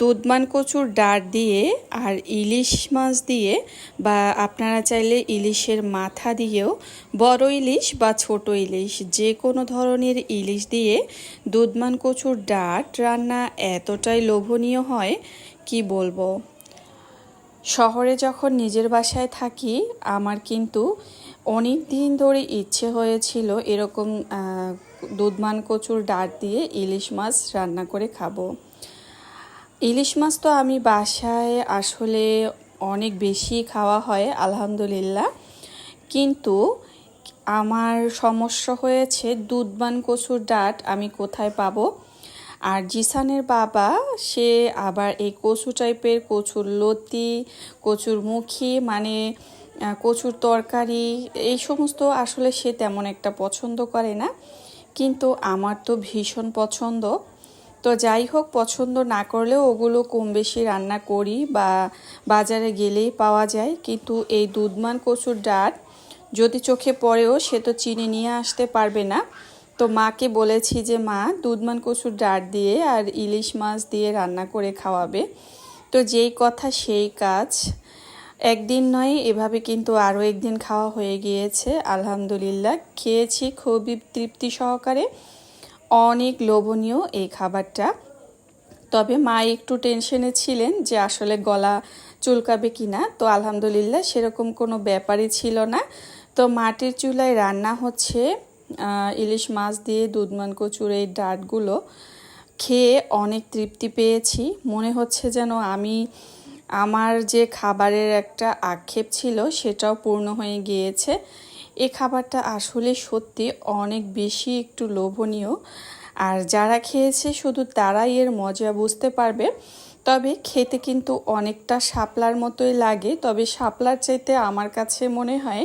দুধমান কচুর ডাঁট দিয়ে আর ইলিশ মাছ দিয়ে বা আপনারা চাইলে ইলিশের মাথা দিয়েও বড় ইলিশ বা ছোট ইলিশ, যে কোনো ধরনের ইলিশ দিয়ে দুধমান কচুর ডাঁট রান্না এতটাই লোভনীয় হয়, কি বলব? শহরে যখন নিজের বাসায় থাকি, আমার কিন্তু অনেক দিন ধরে ইচ্ছে হয়েছিল এরকম দুধমান কচুর ডাঁট দিয়ে ইলিশ মাছ রান্না করে খাব। ইলিশ মাছ তো আমি বাসায় আসলে অনেক বেশি খাওয়া হয়, আলহামদুলিল্লাহ। কিন্তু আমার সমস্যা হয়েছে দুধবান কচুর ডাট আমি কোথায় পাবো? আর জিসানের বাবা, সে আবার এই কচু টাইপের কচুর লতি, কচুর মুখী মানে কচুর তরকারি, এই সমস্ত আসলে সে তেমন একটা পছন্দ করে না। কিন্তু আমার তো ভীষণ পছন্দ। তো যাই হোক, পছন্দ না করলেও ওগুলো কম বেশি রান্না করি বা বাজারে গেলেই পাওয়া যায়। কিন্তু এই দুধমান কচুর ডাঁট যদি চোখে পড়েও সে তো চিনি নিয়ে আসতে পারবে না। তো মাকে বলেছি যে, মা, দুধমান কচুর ডাঁট দিয়ে আর ইলিশ মাছ দিয়ে রান্না করে খাওয়াবে। তো যেই কথা সেই কাজ। একদিন নয়, এভাবে কিন্তু আরও একদিন খাওয়া হয়ে গিয়েছে, আলহামদুলিল্লাহ। খেয়েছি খুবই তৃপ্তি সহকারে। অনেক লোভনীয় এই খাবারটা। তবে মা একটু টেনশনে ছিলেন যে আসলে গলা চুলকাবে কি না তো আলহামদুলিল্লাহ সেরকম কোনো ব্যাপারই ছিল না। তো মাটির চুলায় রান্না হচ্ছে ইলিশ মাছ দিয়ে দুধমান কচুর এই ডাঁটগুলো। খেয়ে অনেক তৃপ্তি পেয়েছি। মনে হচ্ছে যেন আমি, আমার যে খাবারের একটা আক্ষেপ ছিল সেটাও পূর্ণ হয়ে গিয়েছে। এই খাবারটা আসলে সত্যি অনেক বেশি একটু লোভনীয়। আর যারা খেয়েছে শুধু তারাই এর মজা বুঝতে পারবে। তবে খেতে কিন্তু অনেকটা শাপলার মতোই লাগে। তবে শাপলার চাইতে আমার কাছে মনে হয়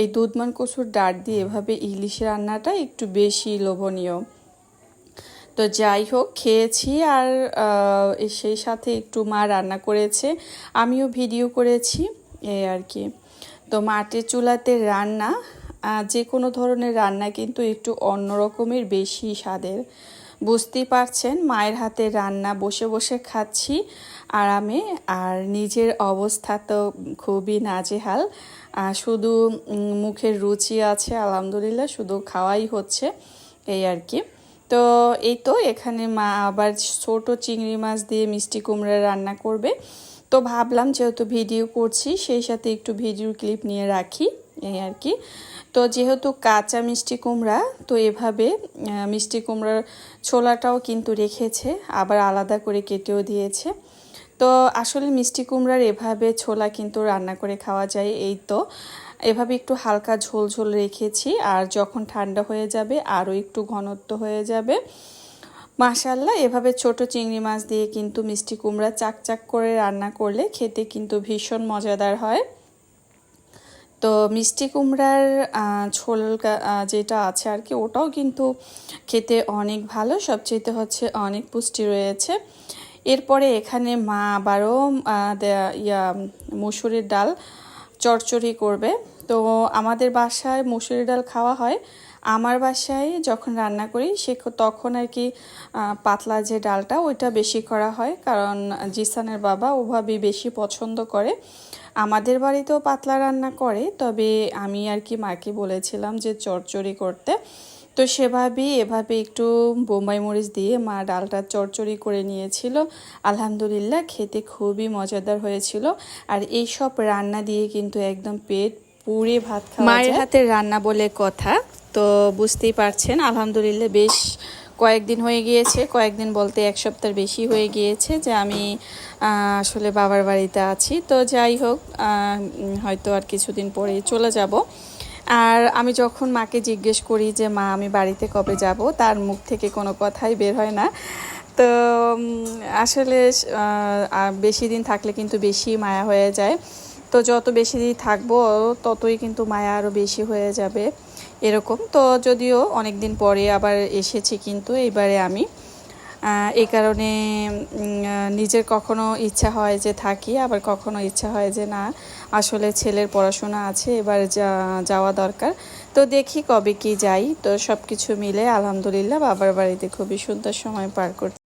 এই দুধমান কচুর ডাঁট দিয়ে এভাবে ইলিশ রান্নাটা একটু বেশি লোভনীয়। তো যাই হোক, খেয়েছি আর সেই সাথে একটু মা রান্না করেছে। আমিও ভিডিও করেছি এই আর কি। তো মাটির চুলাতে রান্না যে কোনো ধরনের রান্না কিন্তু একটু অন্য রকমের বেশি স্বাদের। বুঝতেই পারছেন, মায়ের হাতে রান্না বসে বসে খাচ্ছি আরামে, আর নিজের অবস্থা তো খুবই নাজেহাল। শুধু মুখের রুচি আছে, আলহামদুলিল্লাহ, শুধু খাওয়াই হচ্ছে, এই আর কি। তো এই তো, এখানে মা আবার ছোট চিংড়ি মাছ দিয়ে মিষ্টি কুমড়া রান্না করবে। তো ভাবলাম যেহেতু ভিডিও করছি, সেই সাথে একটু ভিডিও ক্লিপ নিয়ে রাখি। এই আর কি। তো যেহেতু কাঁচা মিষ্টি কুমড়া, তো এভাবে মিষ্টি কুমড়ার ছোলাটাও কিন্তু রেখেছে, আবার আলাদা করে কেটেও দিয়েছে। তো আসলে মিষ্টি কুমড়ার এভাবে ছোলা কিন্তু রান্না করে খাওয়া যায়, এই তো। এভাবে একটু হালকা ঝোল ঝোল রেখেছি, আর যখন ঠান্ডা হয়ে যাবে আরও একটু ঘনত্ব হয়ে যাবে। মাশাল্লাহ এভাবে ছোট চিংড়ি মাছ দিয়ে কিন্তু মিষ্টি কুমড়া চাক চাক করে রান্না করলে খেতে কিন্তু ভীষণ মজাদার হয়। তো মিষ্টি কুমড়ার ঝোল যেটা আছে আর কি, ওটাও কিন্তু খেতে অনেক ভালো সবচেয়ে হচ্ছে অনেক পুষ্টি রয়েছে। এরপরে এখানে মা আবারও ইয়া মসুরের ডাল চড়চড়ি করবে। তো আমাদের বাসায় মুসুরি ডাল খাওয়া হয়। আমার বাসায় যখন রান্না করি, সে তখন আর কি পাতলা যে ডালটা, ওইটা বেশি করা হয়। কারণ জিসানের বাবা ওভাবে বেশি পছন্দ করে। আমাদের বাড়িতেও পাতলা রান্না করে, তবে আমি আর কি মাকে বলেছিলাম যে চচ্চড়ি করতে। তো সেভাবেই এভাবে একটু বোম্বাই মরিচ দিয়ে মা ডালটা চচ্চড়ি করে নিয়েছিল। আলহামদুলিল্লাহ, খেতে খুবই মজাদার হয়েছিল। আর এই সব রান্না দিয়ে কিন্তু একদম পেট পুড়ে ভাত খাওয়া মায়ের হাতের রান্না বলে কথা। তো বুঝতেই পারছেন আলহামদুলিল্লাহ বেশ কয়েকদিন হয়ে গিয়েছে। কয়েকদিন বলতে এক সপ্তাহ বেশি হয়ে গিয়েছে যে আমি আসলে বাবার বাড়িতে আছি। তো যাই হোক হয়তো আর কিছুদিন পরে চলে যাব। আর আমি যখন মাকে জিজ্ঞেস করি যে মা আমি বাড়িতে কবে যাব? তার মুখ থেকে কোনো কথাই বের হয় না। তো আসলে বেশি দিন থাকলে কিন্তু বেশি মায়া হয়ে যায়। তো যত বেশি থাকব, ততই কিন্তু মায়া আরও বেশি হয়ে যাবে, এরকম। তো যদিও অনেক দিন পরে আবার এসেছি কিন্তু এবারে আমি। এই কারণে নিজের কখনো ইচ্ছা হয় যে থাকি, আবার কখনো ইচ্ছা হয় যে না, আসলে ছেলের পড়াশোনা আছে, এবার যা- যাওয়া দরকার। তো দেখি কবে কি যাই। তো সব কিছু মিলে আলহামদুলিল্লাহ, বাবার বাড়িতে খুবই সুন্দর সময় পার করছি।